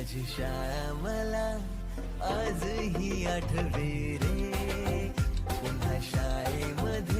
माझी शाळा मला आजही आठवे रे. पुन्हा शाळेमध्ये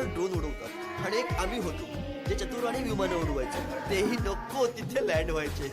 आजची ड्रोन उडवतात. आणि एक आम्ही होतो जे चतुराने विमानं उडवायचे. तेही नको तिथे लँड व्हायचे.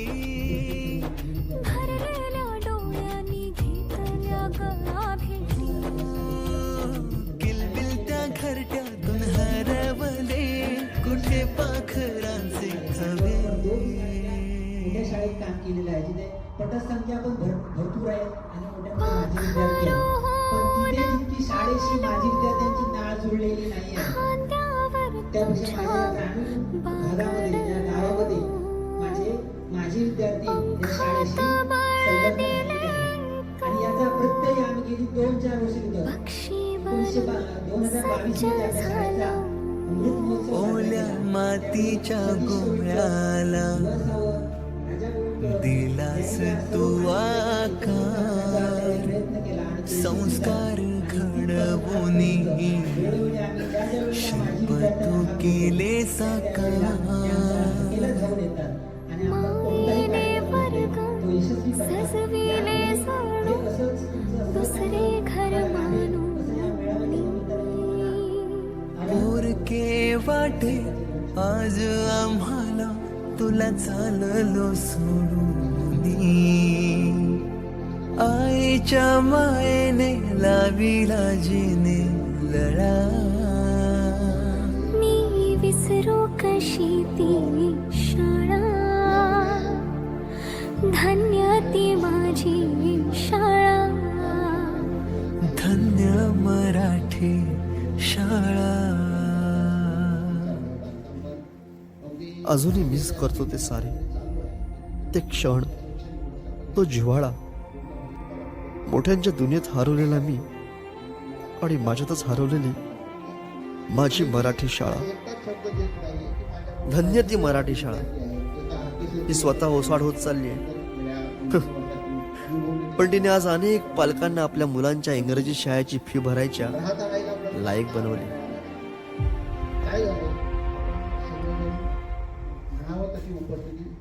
पटसंख्या पण भर भरपूर आहे आणि मोठ्या मोठ्या माजी विद्यार्थी आहेत. पण तिथे जितकी शाळेशी माजी विद्यार्थ्यांची नाळ जुळलेली नाही आहे त्यापेक्षा माझ्या ग्रामीण भागामध्ये या गावामध्ये माझे माजी विद्यार्थी या शाळेशी संलग्न आणि याचा प्रत्यय आम्ही गेली दोन चार वर्ष घेतो एकोणीसशे बा- दोन हजार बावीसमध्ये आपल्या शाळेचा अमृत महोत्सव साजरा ओल्या केला. मातीच्या गोळ्याला दिलास तू आकार संस्कार घडवून शिल्प तू केले जाऊन दुसरे घर पोरके वाटे आज आम्हाला तुला चाललो सोडून। आईच्या मायेने लाविला जिने लळा. मी विसरू कशी ती शाळा? धन्य ती माझी शाळा. धन्य मराठी शाळा. अजूनही मिस करतो ते सारे. ते क्षण तो जिव्हाळा. मोठ्यांच्या दुनियेत हरवलेला मी आणि माझ्यातच हरवलेली माझी मराठी शाळा. धन्य ती मराठी शाळा. ती स्वतः ओसाड होत चालली आहे. पण तिने आज अनेक पालकांना आपल्या मुलांच्या इंग्रजी शाळेची फी भरायच्या लायक बनवली. काय झालं? म्हणावं तशी उपस्थिती.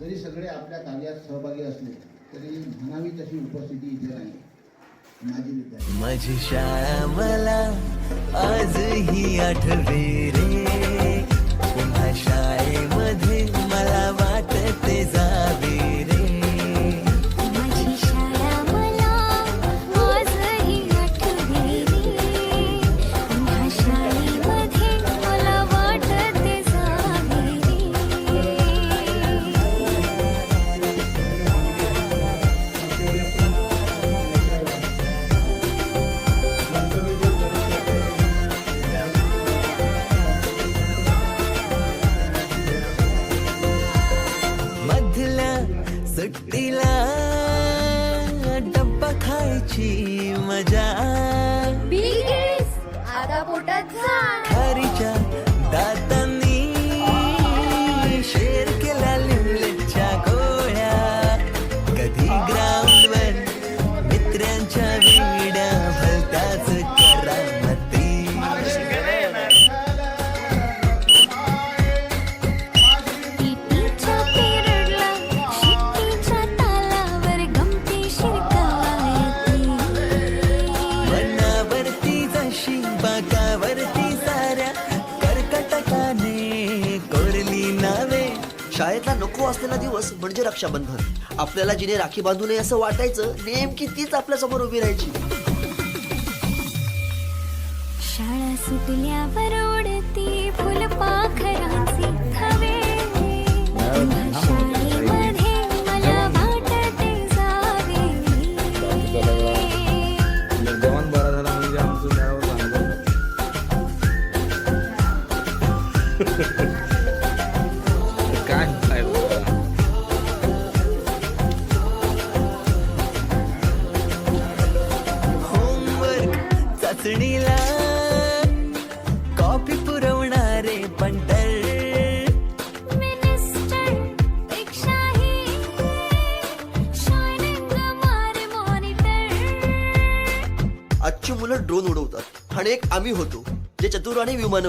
जरी सगळे आपल्या कार्यात सहभागी असले तरी म्हणावी तशी उपस्थिती इथे नाही. माझी विद्यार्थी. माझी शाळा मला आजही आठवे रे. सुट्टीला डब्बा खायची. शाळेतला नको असलेला दिवस म्हणजे रक्षाबंधन. आपल्याला जिने राखी बांधू नये असं वाटायचं नेमकी तीच आपल्यासमोर उभी राहायची. शाळा सुटल्यावर आणि एक आम्ही होतो जे चतुराने विमानं